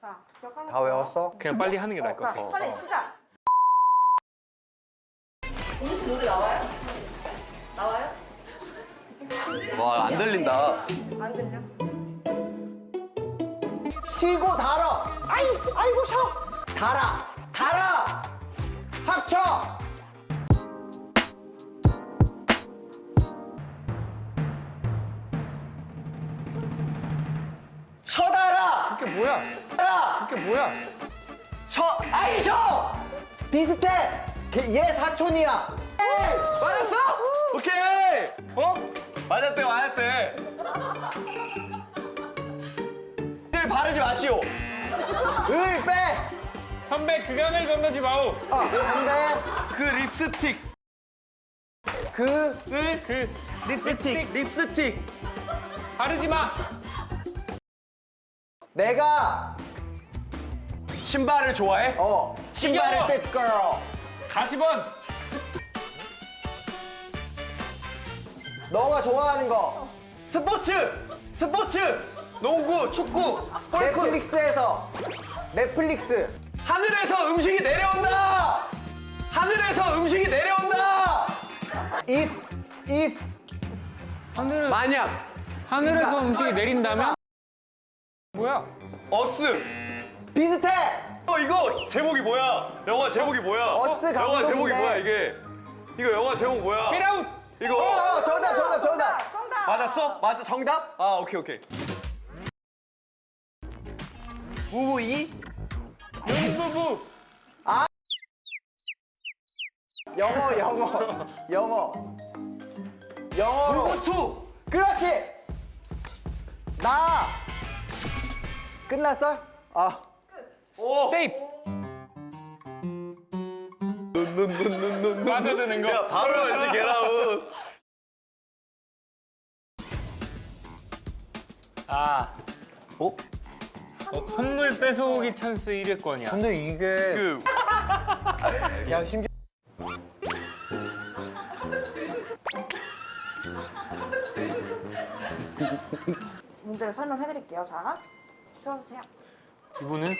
자, 기억하셨죠? 다 외웠어? 그냥 빨리 하는 게 나을 것 자, 같아. 빨리 시작. 공식 노래 나와요? 나와요? 와, 안 들린다. 안 들려? 쉬고 달아. 아이, 아이고 쉬어. 달아, 달아. 합쳐. 그게 뭐야? 달아. 그게 뭐야? 쉬어. 아이 쉬어. 비슷해. 걔- 얘 사촌이야. 맞았어? 오케이! 어? 맞았대, 맞았대. 늘 바르지 마시오. 을 빼. 선배 그강을 건너지 마오. 어, 근데 그 립스틱. 그 을, 그 립스틱, 립스틱. 바르지 마. 내가 신발을 좋아해? 어 신발을 fit girl. 40원. 너가 좋아하는 거 스포츠! 스포츠! 농구, 축구, 골프. 넷플릭스에서 넷플릭스 하늘에서 음식이 내려온다! 하늘에서 음식이 내려온다! if if 하늘 만약, 하늘에서 음식이 내린다면 뭐야? 어스. 비슷해. 어, 이거 제목이 뭐야? 영화 제목이 뭐야? 어스 영화 감독인데. 제목이 뭐야, 이게? 이거 영화 제목 뭐야? Get out. 이거. 어, 정답 정답 정답. 정답! 맞았어? 맞아, 정답? 아, 오케이, 오케이. 무브이? 용부부. 영어 영어 영어 영어 무브투! 끝났어? 아 오! 세이프. 빠져드는 야, 거. 바로 알지, 게라운. 아. 어? 어, 선물 뺏어오기 찬스 1회권이야. 근데 이게 그, 야 심지어 문제를 설명해 드릴게요. 자, 들어주세요. 이분은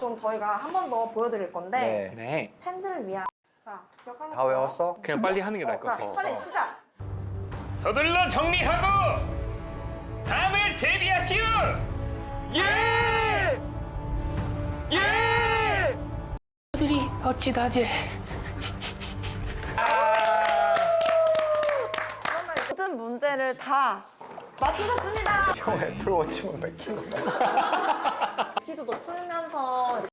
좀 저희가 한 번 더 보여드릴 건데 네. 네. 팬들을 위한 자, 기억하셨죠? 다 외웠어? 그냥 빨리 하는 게 나을 어, 것 자, 같아. 빨리 시작. 서둘러 정리하고 다음을 대비하시오. 예! 예! 들이 어찌 다제 그러면 모든 문제를 다 맞추셨습니다. 형 애플워치만 뺏긴 거야. 퀴즈도 풀면서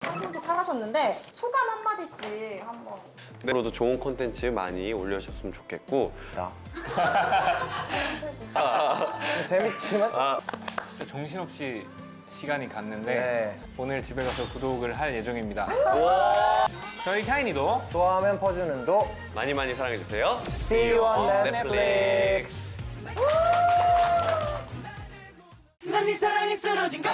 상품도 타가셨는데 소감 한 마디씩 한번. 앞으로도 좋은 콘텐츠 많이 올려주셨으면 좋겠고 재밌지만 아, 진짜 정신없이 시간이 갔는데 네. 오늘 집에 가서 구독을 할 예정입니다. 저희 샤이니도 좋아하면 퍼주는 도 많이 많이 사랑해주세요 See you on 넷플릭스 난네 사랑에 쓰러진 걸